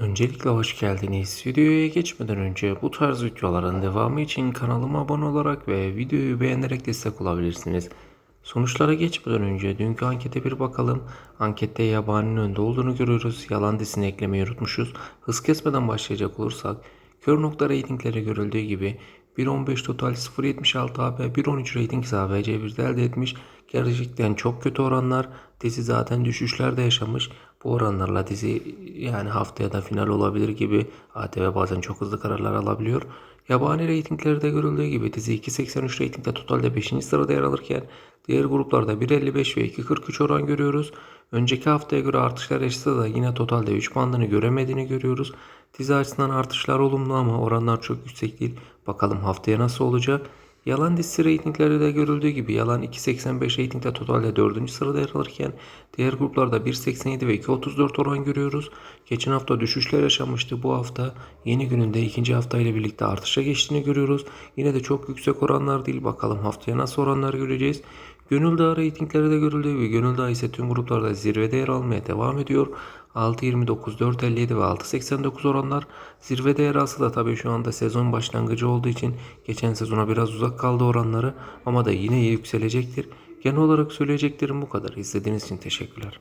Öncelikle hoş geldiniz. Videoya geçmeden önce bu tarz videoların devamı için kanalıma abone olarak ve videoyu beğenerek destek olabilirsiniz. Sonuçlara geçmeden önce dünkü ankete bir bakalım. Ankette yabaninin önde olduğunu görüyoruz. Yalan dizini eklemeyi unutmuşuz. Hız kesmeden başlayacak olursak kör nokta reytingleri görüldüğü gibi 1.15 total 0.76 AB 1.13 rating ise ABC1'de elde etmiş. Gerçekten çok kötü oranlar. Dizi zaten düşüşlerde yaşamış. Bu oranlarla dizi yani haftaya da final olabilir gibi ATV bazen çok hızlı kararlar alabiliyor. Yabani reytingleri de görüldüğü gibi dizi 2.83 reytingde totalde 5. sırada yer alırken diğer gruplarda 1.55 ve 2.43 oran görüyoruz. Önceki haftaya göre artışlar yaşasa da yine totalde 3 bandını göremediğini görüyoruz. Dizi açısından artışlar olumlu ama oranlar çok yüksek değil. Bakalım haftaya nasıl olacak? Yalan dizisi reytingleri de görüldüğü gibi Yalan 2.85 reytingde totalde 4. sırada yer alırken diğer gruplarda 1.87 ve 2.34 oran görüyoruz. Geçen hafta düşüşler yaşanmıştı. Bu hafta yeni gününde ikinci hafta ile birlikte artışa geçtiğini görüyoruz. Yine de çok yüksek oranlar değil. Bakalım haftaya nasıl oranlar göreceğiz. Gönül Dağı reytingleri de görüldüğü gibi Gönül Dağı ise tüm gruplarda zirvede yer almaya devam ediyor. 6.29, 4.57 ve 6.89 oranlar zirvede yer alsa da tabii şu anda sezon başlangıcı olduğu için geçen sezona biraz uzak kaldı oranları ama da yine yükselecektir. Genel olarak söyleyeceklerim bu kadar. İzlediğiniz için teşekkürler.